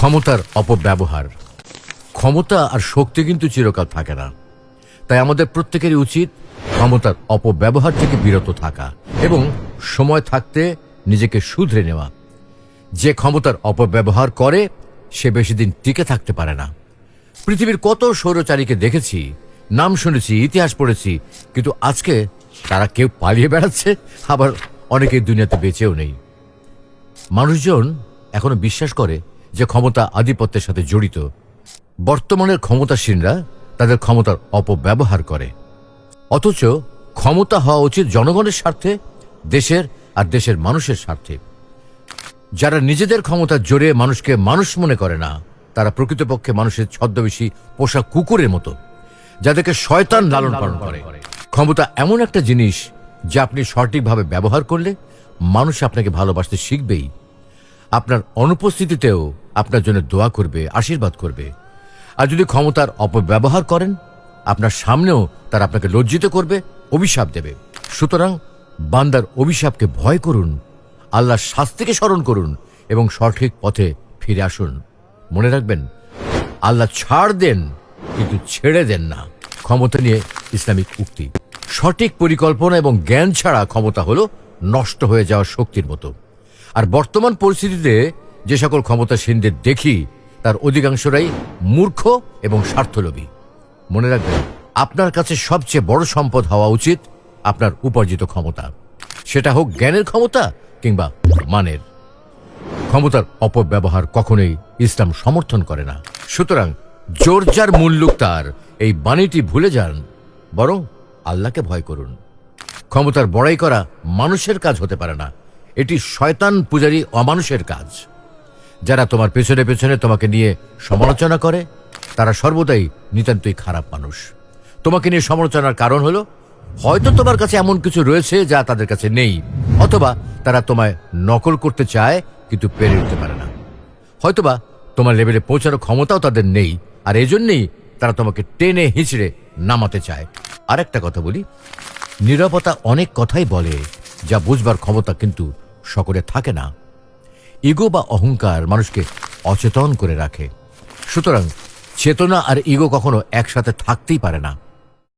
ক্ষমতার অপব্যবহার। ক্ষমতা আর শক্তি কিন্তু চিরকাল থাকে না। তাই আমাদের প্রত্যেকেরই উচিত ক্ষমতার অপব্যবহার থেকে বিরত থাকা এবং সময় থাকতে নিজেকে শুধরে নেওয়া। যে ক্ষমতার অপব্যবহার করে, সে বেশি দিন টিকে থাকতে পারে না। পৃথিবীর কত সৌরচারীকে দেখেছি, নাম শুনেছি, ইতিহাস পড়েছি, কিন্তু আজকে তারা কেউ পালিয়ে বেড়াচ্ছে, আবার অনেকে দুনিয়াতে বেঁচেও নেই। মানুষজন এখনও বিশ্বাস করে যে ক্ষমতা আধিপত্যের সাথে জড়িত, বর্তমানের ক্ষমতাসীনরা তাদের ক্ষমতার অপব্যবহার করে। অথচ ক্ষমতা হওয়া উচিত জনগণের স্বার্থে, দেশের আর দেশের মানুষের স্বার্থে। যারা নিজেদের ক্ষমতার জোরে মানুষকে মানুষ মনে করে না, তারা প্রকৃতপক্ষে মানুষের ছদ্মবেশী পোষা কুকুরের মতো, যাদেরকে শয়তান লালন পালন করে। ক্ষমতা এমন একটা জিনিস যা আপনি সঠিকভাবে ব্যবহার করলে মানুষ আপনাকে ভালোবাসতে শিখবেই। আপনার অনুপস্থিতিতেও আপনার জন্য দোয়া করবে, আশীর্বাদ করবে। আর যদি ক্ষমতার অপব্যবহার করেন, আপনার সামনেও তারা আপনাকে লজ্জিত করবে, অভিশাপ দেবে। সুতরাং বান্দার অভিশাপকে ভয় করুন, আল্লাহর শাস্তিকে স্মরণ করুন এবং সঠিক পথে ফিরে আসুন। মনে রাখবেন, আল্লাহ ছাড় দেন, কিন্তু ছেড়ে দেন না। ক্ষমতা নিয়ে ইসলামিক উক্তি। সঠিক পরিকল্পনা এবং জ্ঞান ছাড়া ক্ষমতা হলো নষ্ট হয়ে যাওয়া শক্তির মতো। আর বর্তমান পরিস্থিতিতে যে সকল ক্ষমতাসীনদের দেখি, তার অধিকাংশরাই মূর্খ এবং স্বার্থলোভী। মনে রাখবেন, আপনার কাছে সবচেয়ে বড় সম্পদ হওয়া উচিত আপনার উপার্জিত ক্ষমতা। সেটা হোক জ্ঞানের ক্ষমতা কিংবা মানের। ক্ষমতার অপব্যবহার কখনোই ইসলাম সমর্থন করে না। সুতরাং জোর যার মূল্যুক তার, এই বাণীটি ভুলে যান, বরং আল্লাহকে ভয় করুন। ক্ষমতার বড়াই করা মানুষের কাজ হতে পারে না এটি শয়তান পূজারী অমানুষের কাজ। যারা তোমার পেছনে পেছনে তোমাকে নিয়ে সমালোচনা করে, তারা সর্বদাই নিতান্তই খারাপ মানুষ। তোমাকে নিয়ে সমালোচনার কারণ হলো, হয়তো তোমার কাছে এমন কিছু রয়েছে যা তাদের কাছে নেই, অথবা তারা তোমায় নকল করতে চায়, কিন্তু পেরে উঠতে পারে না। হয়তোবা তোমার লেভেলে পৌঁছানোর ক্ষমতাও তাদের নেই, আর এজন্যই তারা তোমাকে টেনে হিঁচড়ে নামাতে চায়। আরেকটা কথা বলি নিরাপত্তা অনেক কথাই বলে যা বুঝবার ক্ষমতা কিন্তু সকলে থাকে না। ইগো বা অহংকার মানুষকে অচেতন করে রাখে। সুতরাং চেতনা আর ইগো কখনো একসাথে থাকতেই পারে না।